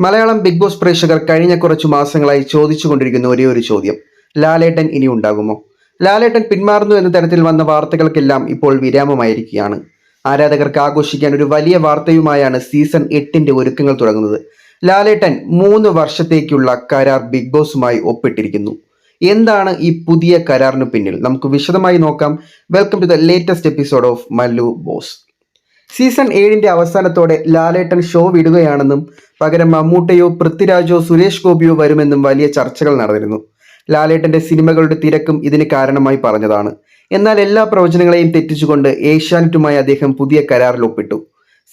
Malayalam big boss പ്രേക്ഷകർ കഴിഞ്ഞ കുറച്ചു മാസങ്ങളായി ചോദിച്ചുകൊണ്ടിരിക്കുന്ന ഒരേ ഒരു ചോദ്യം. ലാലേട്ടൻ ഇനി ഉണ്ടാകുമോ? ലാലേട്ടൻ പിന്മാറുന്നു എന്ന തരത്തിൽ വന്ന വാർത്തകൾക്കെല്ലാം ഇപ്പോൾ വിരാമമായിരിക്കുകയാണ്. ആരാധകർക്ക് ആഘോഷിക്കാൻ ഒരു വലിയ വാർത്തയുമായാണ് സീസൺ എട്ടിന്റെ ഒരുക്കങ്ങൾ തുടങ്ങുന്നത്. ലാലേട്ടൻ മൂന്ന് വർഷത്തേക്കുള്ള കരാർ ബിഗ് ബോസുമായി ഒപ്പിട്ടിരിക്കുന്നു. എന്താണ് ഈ പുതിയ കരാറിന് പിന്നിൽ? നമുക്ക് വിശദമായി നോക്കാം. Welcome to the latest episode of Mallu boss. Season ഏഴിന്റെ അവസാനത്തോടെ ലാലേട്ടൻ ഷോ വിടുകയാണെന്നും പകരം മമ്മൂട്ടയോ പൃഥ്വിരാജോ സുരേഷ് ഗോപിയോ വരുമെന്നും വലിയ ചർച്ചകൾ നടന്നിരുന്നു. ലാലേട്ടന്റെ സിനിമകളുടെ തിരക്കും ഇതിന് കാരണമായി പറഞ്ഞതാണ്. എന്നാൽ എല്ലാ പ്രവചനങ്ങളെയും തെറ്റിച്ചുകൊണ്ട് ഏഷ്യാനെറ്റുമായി അദ്ദേഹം പുതിയ കരാറിൽ ഒപ്പിട്ടു.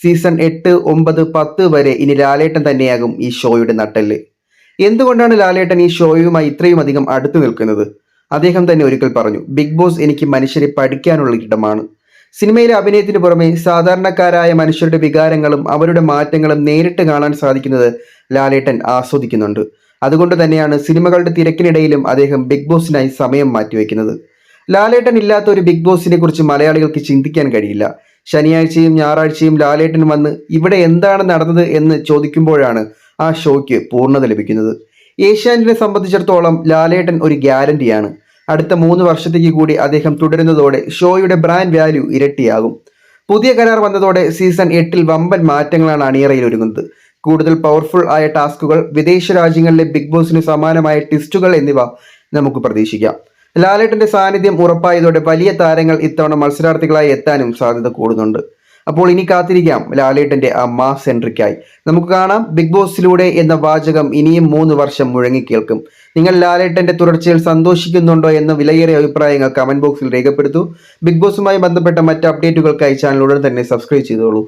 സീസൺ എട്ട് ഒമ്പത് പത്ത് വരെ ഇനി ലാലേട്ടൻ തന്നെയാകും ഈ ഷോയുടെ നട്ടെല്ല്. എന്തുകൊണ്ടാണ് ലാലേട്ടൻ ഈ ഷോയുമായി ഇത്രയും അധികം അടുത്തു നിൽക്കുന്നത്? അദ്ദേഹം തന്നെ ഒരിക്കൽ പറഞ്ഞു ബിഗ് ബോസ് എനിക്ക് മനുഷ്യരെ പഠിക്കാനുള്ള ഇടമാണ്. സിനിമയിലെ അഭിനയത്തിന് പുറമെ സാധാരണക്കാരായ മനുഷ്യരുടെ വികാരങ്ങളും അവരുടെ മാറ്റങ്ങളും നേരിട്ട് കാണാൻ സാധിക്കുന്നത് ലാലേട്ടൻ ആസ്വദിക്കുന്നുണ്ട്. അതുകൊണ്ട് തന്നെയാണ് സിനിമകളുടെ തിരക്കിനിടയിലും അദ്ദേഹം ബിഗ് ബോസിനായി സമയം മാറ്റിവെക്കുന്നത്. ലാലേട്ടൻ ഇല്ലാത്ത ഒരു ബിഗ് ബോസിനെ കുറിച്ച് മലയാളികൾക്ക് ചിന്തിക്കാൻ കഴിയില്ല. ശനിയാഴ്ചയും ഞായറാഴ്ചയും ലാലേട്ടൻ വന്ന് ഇവിടെ എന്താണ് നടന്നത് എന്ന് ചോദിക്കുമ്പോഴാണ് ആ ഷോയ്ക്ക് പൂർണത ലഭിക്കുന്നത്. ഏഷ്യാനെറ്റിനെ സംബന്ധിച്ചിടത്തോളം ലാലേട്ടൻ ഒരു ഗ്യാരണ്ടിയാണ്. അടുത്ത മൂന്ന് വർഷത്തേക്ക് കൂടി അദ്ദേഹം തുടരുന്നതോടെ ഷോയുടെ ബ്രാൻഡ് വാല്യൂ ഇരട്ടിയാകും. പുതിയ കരാർ വന്നതോടെ സീസൺ എട്ടിൽ വമ്പൻ മാറ്റങ്ങളാണ് അണിയറയിൽ ഒരുങ്ങുന്നത്. കൂടുതൽ പവർഫുൾ ആയ ടാസ്കുകൾ വിദേശ രാജ്യങ്ങളിലെ ബിഗ് ബോസിന് സമാനമായ ടിസ്റ്റുകൾ എന്നിവ നമുക്ക് പ്രതീക്ഷിക്കാം. ലാലേട്ടന്റെ സാന്നിധ്യം ഉറപ്പായതോടെ വലിയ താരങ്ങൾ ഇത്തവണ മത്സരാർത്ഥികളായി എത്താനും സാധ്യത കൂടുന്നുണ്ട്. അപ്പോൾ ഇനി കാത്തിരിക്കാം ലാലേട്ടന്റെ ആ മാസ് എൻട്രിക്കായി നമുക്ക് കാണാം ബിഗ് ബോസിലൂടെ എന്ന വാചകം ഇനിയും മൂന്ന് വർഷം മുഴങ്ങിക്കേൾക്കും നിങ്ങൾ ലാലേട്ടന്റെ തുടർച്ചയിൽ സന്തോഷിക്കുന്നുണ്ടോ എന്ന വിലയേറിയ അഭിപ്രായങ്ങൾ കമന്റ് ബോക്സിൽ രേഖപ്പെടുത്തൂ. ബിഗ് ബോസുമായി ബന്ധപ്പെട്ട മറ്റ് അപ്ഡേറ്റുകൾക്കായി ചാനൽ ഉടൻ തന്നെ സബ്സ്ക്രൈബ് ചെയ്തോളൂ.